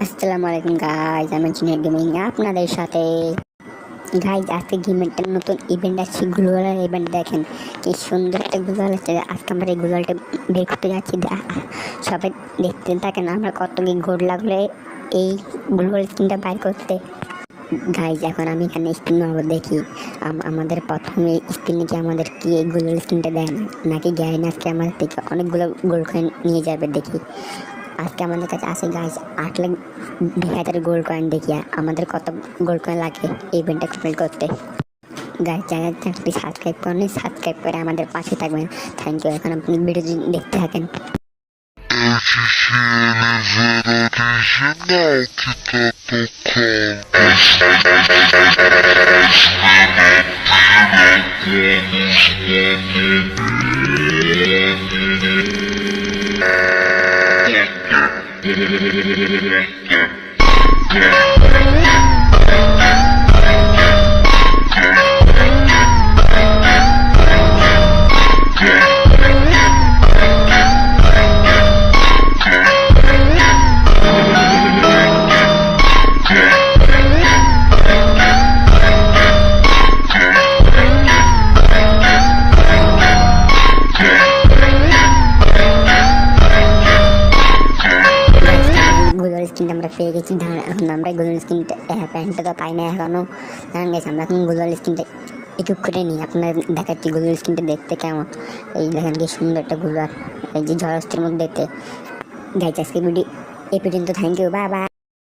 আসসালামু আলাইকুম গাইজ আমি জিনিয়ার গেমিং আপনাদের সাথে। গাইজ আজকে গেমের নতুন ইভেন্ট আসছে গ্লোবাল ইভেন্ট দেখেন। কি সুন্দর একটা গ্লোবাল আছে। আজকে আমরা এই গ্লোবালটা বের করতে যাচ্ছি। সবাই দেখতে থাকেন আমরা কত কি গোড লাগলে এই গ্লোবাল স্ক্রিনটা বাইর করতে। গাইজ এখন আমি এখানে স্ক্রিন মারবো দেখি। আম- আমাদের প্রথমে স্ক্রিনে কি আমাদের কি এই গ্লোবাল স্ক্রিনটা দেয় না নাকি গ্যারিন আজকে আমাদের থেকে অনেকগুলো গোল্ড কয়েন নিয়ে যাবে, দেখি। আজকে আমাদের কাছে আছে গাইজ আট লাখ দুই হাজার গোল্ড কয়েন দেখিয়া আমাদের কত গোল্ড কয়েন লাগে এই ইভেন্টটা কমপ্লিট করতে গাইজ চ্যানেল চ্যানেলটি সাবস্ক্রাইব করেন সাবস্ক্রাইব করে আমাদের পাশে থাকবেন থ্যাংক ইউ এখন আপনি ভিডিও দেখতে থাকেন Yeah. স্ক্রিনটা আমরা পেয়ে গেছি। এখন আমরা গোল্ডেন স্কিনটা প্যান্টটা তো পাই না এখনও গেছে আমরা এখন গোল্ডেন স্কিনটা একটু করে নিই। আপনার দেখাচ্ছি গুগল স্কিনটা দেখতে কেমন? এই দেখেন কি সুন্দর একটা গুগল এই যে জলস্থের মধ্যে দেখতে। গাইছে আজকে ভিডিও এই পর্যন্ত থ্যাংক ইউ বাই